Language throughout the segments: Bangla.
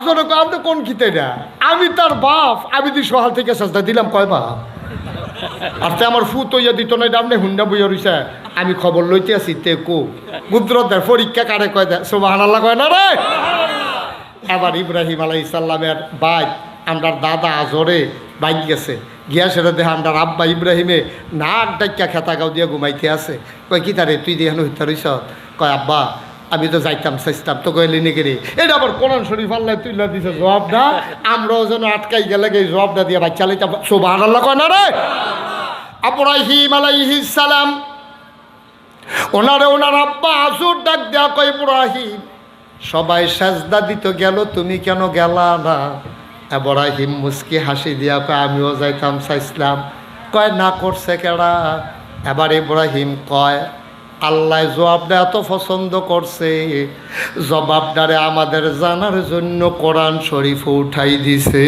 আপনি কোন খিতে না আমি তার বাপ, আমি তুই সহাল থেকে সাজদা দিলাম, কয় বাপ আর তে আমার ফুত ইয়া দিত না আপনি হুন্ডা বইয়া রইছে। আমি খবর লইতে আছি, তে কো গুদ্র দেয় পরীক্ষা কারে কয় দেয় সোবাহান আল্লাহ কয় না রে? এবার ইব্রাহিম আলাই ইসাল্লামের বাইক আমরার দাদা আজরে বাইক গেছে। গিয়া সেটা দেখে আমরার আব্বা ইব্রাহিমে নাক ডাক্কা খেতা গাও দিয়ে ঘুমাইতে আছে। কয়, কি তারে তুই দিয়ে হইতে রইস কয়, আব্বা আমি তো যাইতাম, চাইতাম তো কইলি নাকি রে এটা আবার কোরআন শরীফ আল্লাহ তুইলা দিছে জবাবটা আমরাও যেন আটকাই গেলে এই জবাবটা দিয়ে বাচ্চা লাইতাম সোবাহ আল্লাহ কয় না রে? আবরাহিম আলাইহিস সালাম, ওনারে ওনার আব্বা আসুর ডাক দেয়া কয়, ইব্রাহিম, সবাই সাজদা দিত গেল, তুমি কেন গেলা না? এবরাহিম মুসকি হাসি দিয়া কয়, আমিও যাইতাম, চাইছিলাম। কয়, না করছে কেডা? এবার ইব্রাহিম কয় আল্লাহ জবাবটা এত পছন্দ করছে, জবাবটারে আমাদের জানার জন্য কোরআন শরীফ উঠাই দিছে।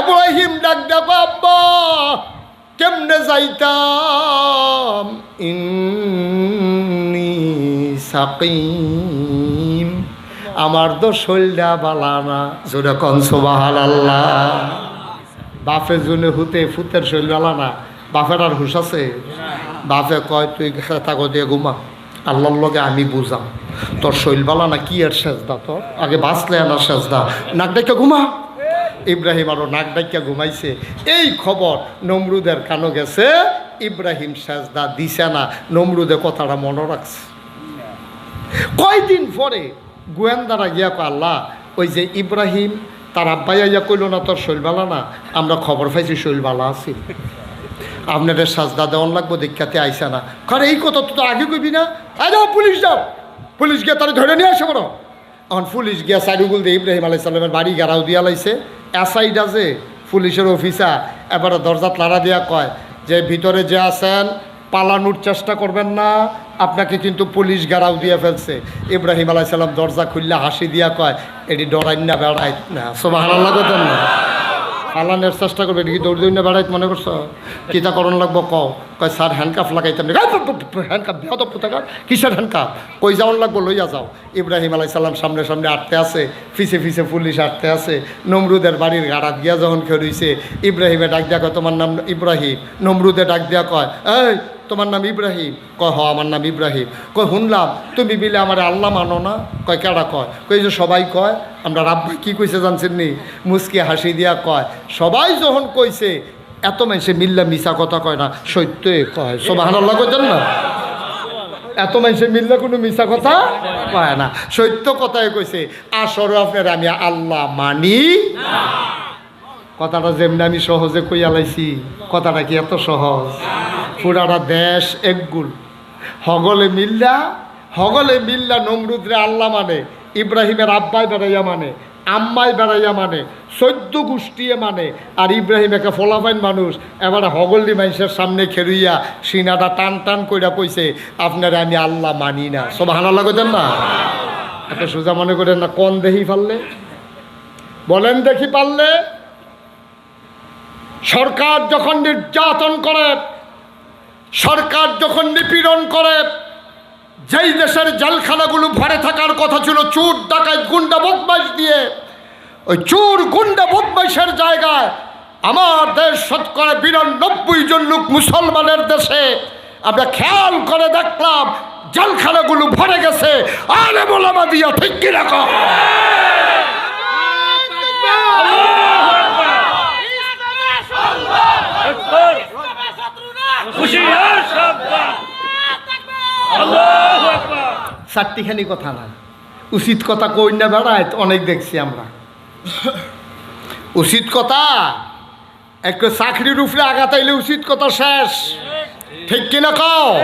এব্রাহিম ডাক আব্বা কেমনে যাইতাম? ইন্নি আমার তো শৈলটা বালানা জোরে কনসবাহাল আল্লাহ বাপে জনে হুতে ফুতের শৈল বালানা বাপের আর হুশ আছে। বাপে কয়, তুই থাকো দিয়ে ঘুমা। আল্লাহর লগে আমি বুঝাম তোর শৈলবালা না কি আর সেজদা তোর আগে বাঁচলে আনার সেজদা। নাক ডেকে ঘুমা। ইব্রাহিম আরও নাক ডাইকা ঘুমাইছে। এই খবর নমরুদের কানো গেছে। ইব্রাহিম সাজদা দিছে না। নমরুদে কথাটা মনে রাখছে কয়দিন পরে গোয়েন্দারা গিয়া আল্লাহ, ওই যে ইব্রাহিম, তার আব্বাইয়া ইয়া কইল না তোর শৈলবালা না? আমরা খবর পাইছি শৈলবালা আছি আপনাদের সাজদা দেওয়ান লাগবো, দীক্ষাতে আইসা না। কারণ এই কথা তো আগে কবি না। আই যাও, পুলিশ যাও। পুলিশ গিয়ে তারা ধরে নিয়ে আসে বড় এখন পুলিশ গিয়া সাইডুগুল দিয়ে ইব্রাহিম আলাই সাল্লামের বাড়ি গাড়াও দিয়া লাইছে। এসআই ডাজে পুলিশের অফিসার, এবারে দরজাত লাড়া দিয়া কয় যে, ভিতরে যে আছেন, পালানোর চেষ্টা করবেন না। আপনাকে কিন্তু পুলিশ গাড়াও দিয়ে ফেলছে। ইব্রাহিম আলাই সাল্লাম দরজা খুললে হাসি দিয়া কয়, এটি ডরাই না বেড়াই না। সব হারাল লাগতেন না। পালানোর চেষ্টা করবে নাকি কি দৌড় দৌড় না বেড়াইত মনে করছ? কিতা করণ লাগবো কও? কয়, স্যার হ্যান্ডকাফ লাগাইতাম হ্যান্ডকাফ বিহত পুতাকার কিসের হ্যান্ডকাফ কই যাওয়ার লাগবো? লইয়া যাও। ইব্রাহিম আলাই সাল্লাম সামনে সামনে আটতে আছে, ফিসে ফিসে পুলিশ আটতে আছে। নমরুদের বাড়ির গাড়া দিয়া যখন খেয়ে ইব্রাহিমে ডাক দিয়া কয়, তোমার নাম ইব্রাহিম? নমরুদে ডাক দিয়া কয়, এই তোমার নাম ইব্রাহিম? কয় হ আমার নাম ইব্রাহিম। কয়, শুনলাম, তুমি বিলে আমার আল্লাহ মানো না? কয়, কেডা কয়? কই যে সবাই কয়, আমরা রাব্বা কি কইছে জানছেন নি মুসকি হাসি দিয়া কয়, সবাই যখন কইছে, এত মানুষে মিল্লা মিশা কথা কয় না, সত্যই কয় সবাই আল্লাহ কইতেন না? এত মানুষে মিললে কোনো মিশা কথা কয় না, সত্য কথাই কইছে, আসর আপনার আমি আল্লাহ মানি কথাটা যেমনি আমি সহজে কইয়া লাইছি, কথাটা কি এত সহজ? পুরাটা দেশ একগুল। হগলে মিল্লা হগলে মিল্লা নমরুদরে আল্লাহ মানে ইব্রাহিমের আব্বাই বেড়াইয়া মানে আম্মাই বেড়াইয়া মানে চৈদ্য গোষ্ঠীয়ে মানে আর ইব্রাহিম একে ফলাফাইন মানুষ। এবারে হগল্লি মানুষের সামনে খেরুইয়া সিনাটা টান টান কইরা কইছে, আপনারা আমি আল্লাহ মানি না। সব হানা লাগতেন না? একটা সোজা মনে করেন না, কন দেখি পারলে? বলেন দেখি পারলে? সরকার যখন নির্যাতন করে সরকার যখন নিপীড়ন করে, যেই দেশের জেলখানাগুলো ভরে থাকার কথা ছিল, চোর ডাকাত গুন্ডা বদমাইশ দিয়ে, ওই চোর গুন্ডা বদমাইশের জায়গায় আমার দেশ শতকরা বিরানব্বই জন লোক মুসলমানের দেশে। আমরা খেয়াল করে দেখলাম, জেলখানাগুলো ভরে গেছে। আরে মোলামা দিয়া ঠিক কি চারটিখানি কথা না উচিত কথা কই না বেড়ায় অনেক দেখছি আমরা। উচিত কথা, একটু চাকরির উপরে আঘাতাইলে উচিত কথা শেষ। ঠিক কিনা কও?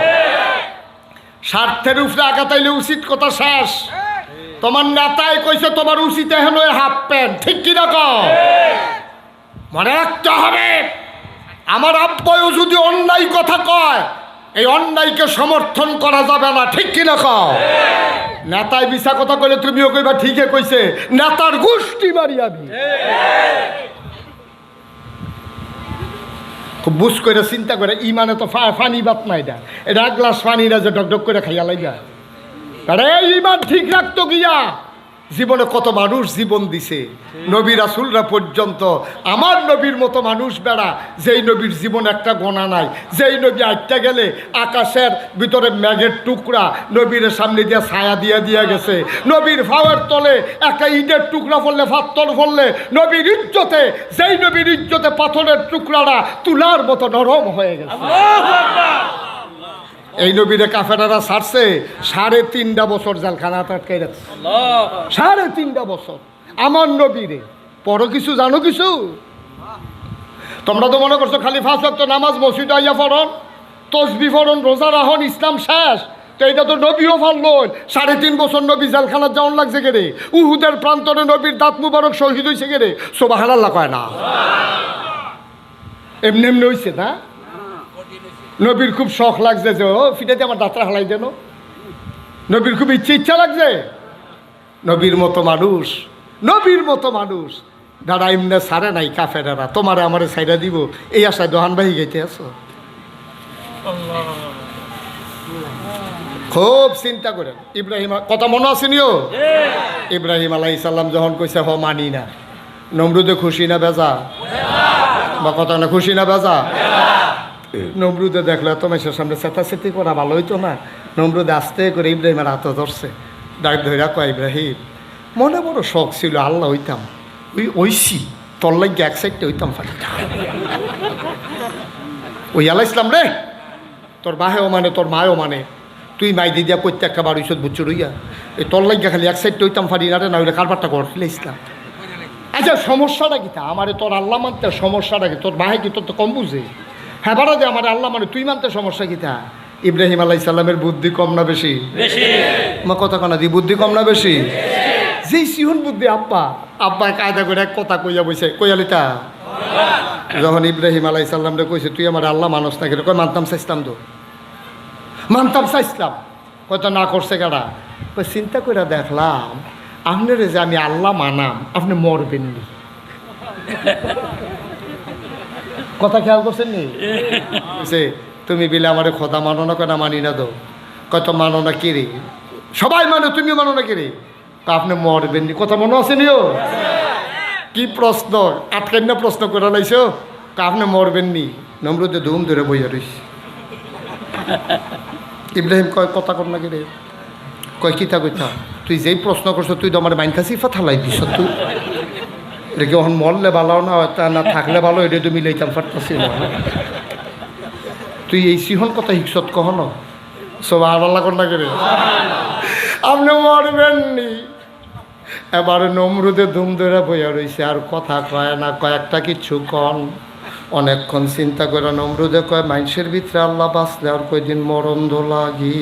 স্বার্থের উপরে আঘাতাইলে উচিত কথা শেষ। তোমার নেতাই কইছে তোমার উচিত হেন হাফ প্যান্ট। ঠিক কিনা কও? মনে রাখতে হবে। আমার আব্বায়ও যদি অন্যায় কথা কয়, এই অন্যায়কে সমর্থন করা যাবে না, ঠিক কিনা কও? নেতায় মিশা কথা কইলে তুমিও কইবা, ঠিকই কইছে। নেতার গোষ্ঠী মারি আমি খুব বুঝ করে চিন্তা করে ইমানে তো ফানি বাত না এটা। এটা এক গ্লাস পানি না যে ডক ডক করে খাইয়া লাগা আরে, ইমান ঠিক রাখতো গিয়া। জীবনে কত মানুষ জীবন দিছে? নবী রাসুলরা পর্যন্ত। আমার নবীর মতো মানুষ বেড়া, যেই নবীর জীবন একটা গোনা নাই। যেই নবী আটটা গেলে আকাশের ভিতরে ম্যাগের টুকরা নবীর সামনে দিয়ে ছায়া দিয়ে দিয়ে গেছে। নবীর ফাওয়ার তলে একটা ইটের টুকরা ফললে পাথর ফললে নবীর ইজ্জতে, যেই নবীর ইজ্জতে পাথরের টুকরাটা তুলার মতো নরম হয়ে গেছে। এই নবীরে কাফেরারা ছাড়ছে সাড়ে তিনটা বছর জালখানা আটকে রাখছে। সাড়ে তিনটা বছর। আমার নবীরে পরও কিছু জানো কিছু? তোমরা তো মনে করছ খালি ফাঁস তো নামাজ মসজিদ আইয়া ফরন তসবি ফরন রোজা রাহন ইসলাম শেষ। তো এটা তো নবীও ফারলো সাড়ে তিন বছর নবী জেলখানার যাওয়ান লাগছে কেরে উহুদের প্রান্তরে নবীর দাঁত মুবারক শহীদ হয়েছে কেরে সোবাহার আল্লাহ কয় না। এমনি এমনি হয়েছে না? নবীর খুব শখ লাগছে যে, ও ফিটাতে আমার দাঁতরা হালাই দেন নবীর খুব ইচ্ছে ইচ্ছা লাগছে। নবীর মতো মানুষ, নবীর মতো মানুষ। দাদা, এমনি সারে নাই কাফে কাফেরারা তোমারে আমারে সাইডা দিব। এই আশায় দোহান বাহি গাইতে আছো? খুব চিন্তা করেন। ইব্রাহিম, কথা মনে আসেনিও ইব্রাহিম আলাই সাল্লাম যখন কইছে, হ, মানি না। নমরুদে খুশি না বেজা? বা কথা না, খুশি না বেজা? নমরুদে দেখলে তো মেসের সামনে চেতাচেতি করা ভালো হইতো না। নমরুদে আস্তে করে ইব্রাহিমের হাত ধরছে, ডাক ধইরা কয়, ইব্রাহিম, মনে বড় শখ ছিল, আল্লাহ হইতাম। ওই ওইসি তোর লাগে এক সাইডটা হইতাম ওই আল্লাহ ইসলাম রে, তোর বাহেও মানে তোর মায়ও মানে। তুই মাই দিদিয়া প্রত্যেকটা বার ওইসব বুঝছ রইয়া। এই তোর লাগিয়া খালি এক সাইডটা হইতাম ফাটি না রে, না হইলে কারবারটা কর ফেলে ইসলাম। আচ্ছা সমস্যাটা কি তা? আমারে তোর আল্লাহ মানতে সমস্যাটা কি? তোর বাহে কি তোর তো কম বুঝে? হ্যাঁ বারা দে আমার আল্লাহ মানে তুই মানতে সমস্যা কি তা? ইব্রাহিম আলাহ ইসলামের বুদ্ধি কম না বেশি? আমার কথা কনা দি বুদ্ধি কম না বেশি? যেই সিহুন বুদ্ধি আব্বা আব্বা কায়দা করে এক কথা কইয়া বইছে কইয়ালিতা যখন ইব্রাহিম আলাই সাল্লামরে কইছে তুই আমার আল্লাহ মানুষ না কেন? কই মানতাম চাইছিলাম তো। মানতাম চাইছিলাম। কয়তো না করছে কারা কই চিন্তা করে দেখলাম আপনারে যে আমি আল্লাহ মানাম আপনি মরবেন নি। কথা খেয়াল করছেন নি? সে, তুমি বিলে আমারে খোদা মানো না কেন মানি না দো কত মানো না কে রে? সবাই মানে তুমি মানো না কে রে? তা আপনি মরবেন নি। কথা মনে আছে নিও? কি প্রশ্ন? আটকেন না প্রশ্ন করে লাইছো? আপনি মরবেন নি। নমরুদে ধুম ধরে বইয়া রইস ইব্রাহিম কয়, কথা কর না কে রে? কয়, কিতা কইতা? তুই যেই প্রশ্ন করছ, তুই তো আমার মাইনকা সিফা থালাই দিস তুই এটা কি এখন মরলে ভালো না তা না থাকলে ভালো এটা তো মিলাইতাম, পারতাছি না। তুই এই সিহন কথা হিকসত কখনো সব আর আল্লাহ না করে। আপনি মরবেন নি। এবার নমরুদে ধুম ধরে বইয়া রয়েছে আর কথা কয় না কয়েকটা কিছু কন। অনেকক্ষণ চিন্তা করে নমরুদে কয় মানুষের ভিতরে আল্লাহ বাঁচলে আর কয়দিন মরণ লাগি?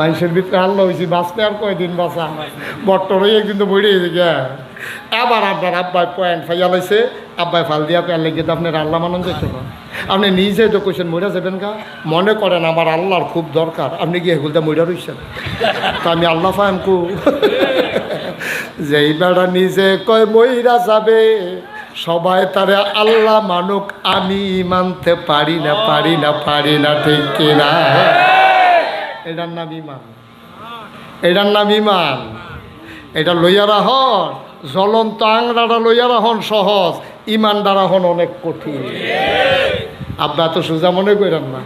মানুষের ভিতরে আল্লাহ হয়েছি বাঁচতে আর কয়দিন বাঁচা? বট্টর হয়ে কিন্তু বইরে গেছে আবার আপনার আব্বাই পয়েন্ট ফাইয়া লাইছে। আব্বাই ফাল দিয়া পেয়ার লেগে আপনার আল্লাহ মানন যেতে পারেন আপনি নিজে তো কোয়েশন মরে যাবেন গা। মনে করেন আমার আল্লাহর খুব দরকার। আপনি কি এগুলটা মইরা রইছেন? তো আমি আল্লাহ ফাহেম কু। যেই বেড়া নিজে কয়, মইরা যাবে। সবাই তারে আল্লাহ মানুক, আমি মানতে পারি না পারি না পারি না, ঠিক কিনা? এটার নাম ইমান। এটার নাম ইমান। এটা লইয়া রাহন। জ্বলন্ত দাঁড়া লইয়া রাহন সহজ ইমান হন অনেক কঠিন। আপনার তো সোজা মনে করেন না।